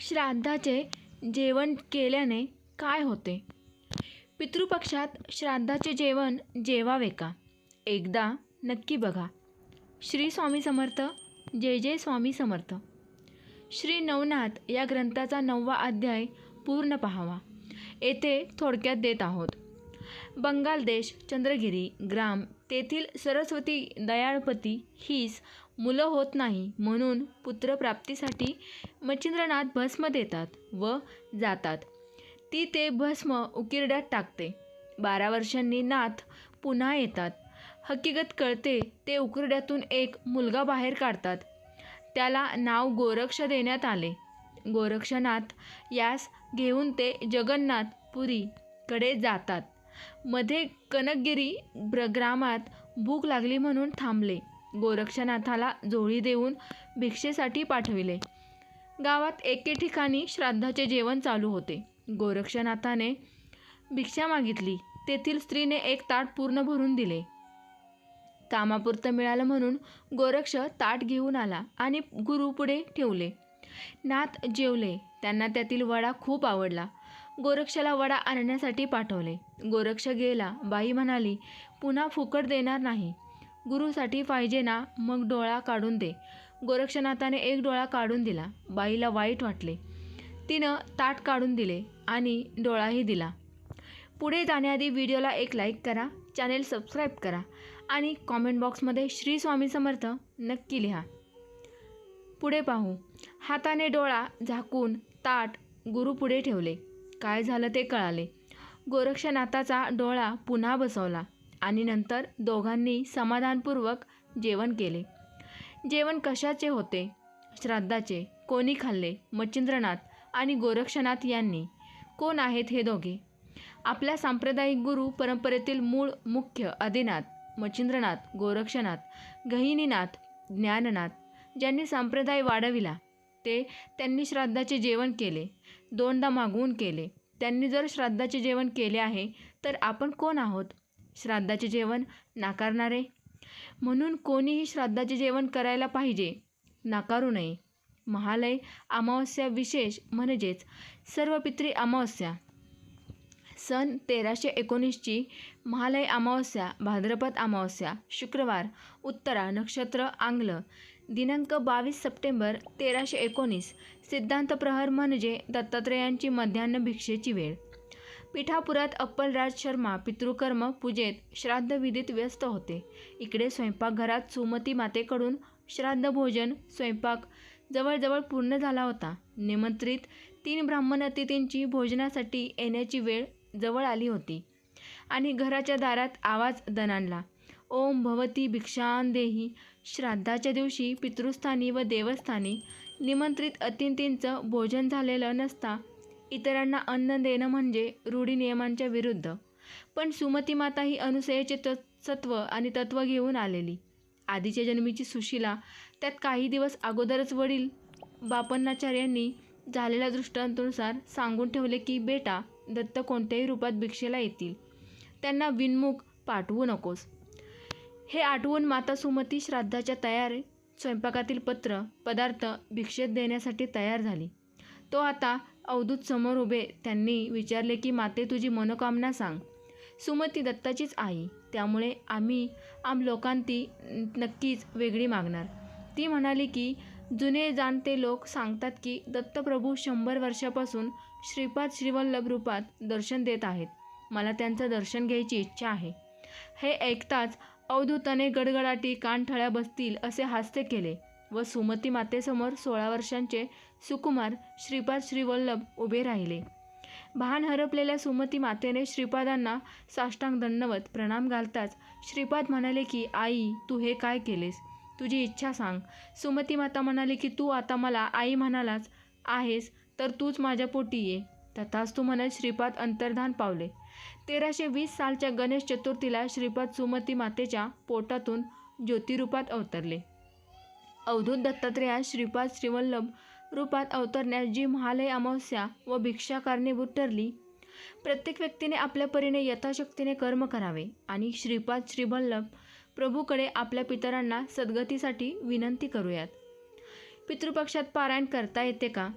श्राद्धाचे जेवण केल्याने काय होते? पितृपक्षात श्राद्धाचे जेवण जेवावे का एकदा नक्की बघा. श्री स्वामी समर्थ जय जय स्वामी समर्थ. श्री नवनाथ या ग्रंथाचा नववा अध्याय पूर्ण पाहावा. येथे थोडक्यात देत आहोत. बंगाल देश चंद्रगिरी ग्राम तेथील सरस्वती दयाळपती हीच मुलं होत नाही म्हणून पुत्रप्राप्तीसाठी मच्छिंद्रनाथ भस्म देतात व जातात. ती ते भस्म उकिरड्यात टाकते. बारा वर्षांनी नाथ पुन्हा येतात. हकीकत कळते ते उकिरड्यातून एक मुलगा बाहेर काढतात. त्याला नाव गोरक्ष देण्यात आले. गोरक्षनाथ यास घेऊन ते जगन्नाथपुरीकडे जातात. मध्ये कनकगिरी ब्र ग्रामात भूक लागली म्हणून थांबले. गोरक्षनाथाला जोळी देऊन भिक्षेसाठी पाठविले. गावात एके ठिकाणी श्राद्धाचे जेवण चालू होते. गोरक्षनाथाने भिक्षा मागितली. तेथील स्त्रीने एक ताट पूर्ण भरून दिले. कामापुरतं मिळालं म्हणून गोरक्ष ताट घेऊन आला आणि गुरुपुढे ठेवले. नाथ जेवले. त्यांना त्यातील वडा खूप आवडला. गोरक्षाला वडा आणण्यासाठी पाठवले. गोरक्ष गेला. बाई म्हणाली पुन्हा फुकट देणार नाही. गुरुसाठी पाहिजे ना मग डोळा काढून दे. गोरक्षनाथाने एक डोळा काढून दिला. बाईला वाईट वाटले. तिनं ताट काढून दिले आणि डोळाही दिला. पुढे जाण्याआधी व्हिडिओला एक लाईक करा चॅनेल सबस्क्राईब करा आणि कॉमेंट बॉक्समध्ये श्री स्वामी समर्थ नक्की लिहा. पुढे पाहू. हाताने डोळा झाकून ताट गुरु पुढे ठेवले. काय झालं ते कळाले. गोरक्षनाथाचा डोळा पुन्हा बसवला आणि नंतर दोघांनी समाधानपूर्वक जेवण केले. जेवण कशाचे होते? श्राद्धाचे. कोणी खाल्ले? मच्छिंद्रनाथ आणि गोरक्षनाथ यांनी. कोण आहेत हे दोघे? आपल्या सांप्रदायिक गुरु परंपरेतील मूळ मुख्य आदिनाथ मच्छिंद्रनाथ गोरक्षनाथ गहिनीनाथ ज्ञाननाथ ज्यांनी संप्रदाय वाढविला ते त्यांनी श्राद्धाचे जेवण केले. दोनदा मागवून केले. त्यांनी जर श्राद्धाचे जेवण केले आहे तर आपण कोण आहोत? श्राद्धाचे जेवण नाकारणारे? म्हणून कोणीही श्राद्धाचे जेवण करायला पाहिजे नाकारू नये. महालय अमावस्या विशेष म्हणजेच सर्व पित्री अमावस्या. सन तेराशे एकोणीसची महालय अमावस्या भाद्रपद अमावस्या शुक्रवार उत्तरा नक्षत्र आंग्ल दिनांक बावीस सप्टेंबर तेराशे एकोणीस. सिद्धांत प्रहर म्हणजे दत्तात्रेयांची मध्यान्ह भिक्षेची वेळ. पिठापुरात अप्पलराज शर्मा पितृकर्म पूजेत श्राद्धविधीत व्यस्त होते. इकडे स्वयंपाकघरात सुमती मातेकडून श्राद्ध भोजन स्वयंपाक जवळजवळ पूर्ण झाला होता. निमंत्रित तीन ब्राह्मण अतिथींची भोजनासाठी येण्याची वेळ जवळ आली होती आणि घराच्या दारात आवाज दणाणला. ओम भवती भिक्षान देही श्राद्धाच्या दिवशी पितृस्थानी व देवस्थानी निमंत्रित अतिथींचं भोजन झालेलं नसता इतरांना अन्न देणं म्हणजे रूढी नियमांच्या विरुद्ध. पण सुमती माता ही अनुसयाचे त सत्व आणि तत्त्व घेऊन आलेली. आधीच्या जन्मीची सुशिला त्यात काही दिवस अगोदरच वडील बापन्नाचार्यांनी झालेल्या दृष्टांतानुसार सांगून ठेवले की बेटा दत्त कोणत्याही रूपात भिक्षेला येतील. त्यांना विनमुख पाठवू नकोस. हे आठवून माता सुमती श्राद्धाच्या तयारी स्वयंपाकातील पत्र पदार्थ भिक्षेत देण्यासाठी तयार झाली. तो आता अवधूत समोर उभे. त्यांनी विचारले की माते तुझी मनोकामना सांग. सुमती दत्ताचीच आई. त्यामुळे आम्ही आम लोकांती नक्कीच वेगळी मागणार. ती म्हणाली की जुने जाणते लोक सांगतात की दत्तप्रभू शंभर वर्षापासून श्रीपाद श्रीवल्लभ रूपात दर्शन देत आहेत. मला त्यांचं दर्शन घ्यायची इच्छा आहे. हे ऐकताच अवधूताने गडगडाटी कानठळ्या बसतील असे हास्य केले व सुमती मातेसमोर सोळा वर्षांचे सुकुमार श्रीपाद श्रीवल्लभ उभे राहिले. भान हरपलेल्या सुमती मातेने श्रीपादांना साष्टांग दंडवत प्रणाम घालताच श्रीपाद म्हणाले की आई तू हे काय केलेस? तुझी इच्छा सांग. सुमती माता म्हणाली की तू आता मला आई म्हणालाच आहेस तर तूच माझ्या पोटी ये. तथाच तू म्हणत श्रीपाद अंतर्धान पावले. तेराशे वीस सालच्या गणेश चतुर्थीला श्रीपाद सुमती मातेच्या पोटातून ज्योतिरूपात अवतरले. अवधूत दत्तात्रेयास श्रीपाद श्रीवल्लभ रूपात अवतरण्यास जी महालय अमावस्या व भिक्षा कारणीभूत ठरली प्रत्येक व्यक्तीने आपल्या परीने यथाशक्तीने कर्म करावे आणि श्रीपाद श्रीवल्लभ प्रभूकडे आपल्या पितरांना सद्गतीसाठी विनंती करूयात. पितृपक्षात पारायण करता येते का?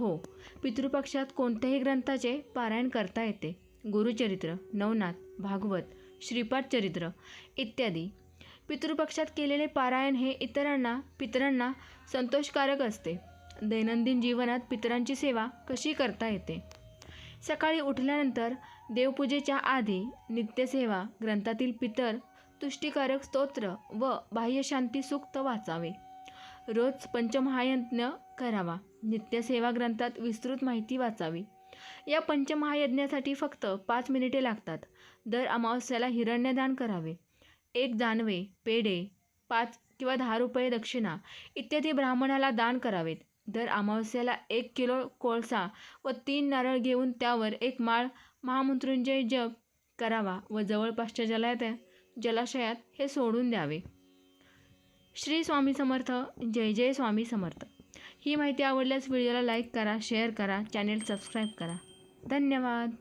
हो पितृपक्षात कोणत्याही ग्रंथाचे पारायण करता येते. गुरुचरित्र नवनाथ भागवत श्रीपाद चरित्र इत्यादी. पितृपक्षात केलेले पारायण हे इतरांना पितरांना संतोषकारक असते. दैनंदिन जीवनात पितरांची सेवा कशी करता येते? सकाळी उठल्यानंतर देवपूजेच्या आधी नित्यसेवा ग्रंथातील पितर तुष्टीकारक स्तोत्र व बाह्यशांती सूक्त वाचावे. रोज पंचमहायज्ञ करावा. नित्यसेवा ग्रंथात विस्तृत माहिती वाचावी. या पंचमहायज्ञासाठी फक्त पाच मिनिटे लागतात. दर अमावस्याला हिरण्यदान करावे. एक जानवे पेढे पाच किंवा दहा रुपये दक्षिणा इत्यादी ब्राह्मणाला दान करावेत. दर अमावस्याला एक किलो कोळसा व तीन नारळ घेऊन त्यावर एक माळ महामृत्युंजय जप करावा व जवळपासच्या जलात जलाशयात हे सोडून द्यावे. श्री स्वामी समर्थ जय जय स्वामी समर्थ. ही माहिती आवडल्यास व्हिडिओला लाईक करा शेअर करा चॅनेल सबस्क्राईब करा. धन्यवाद.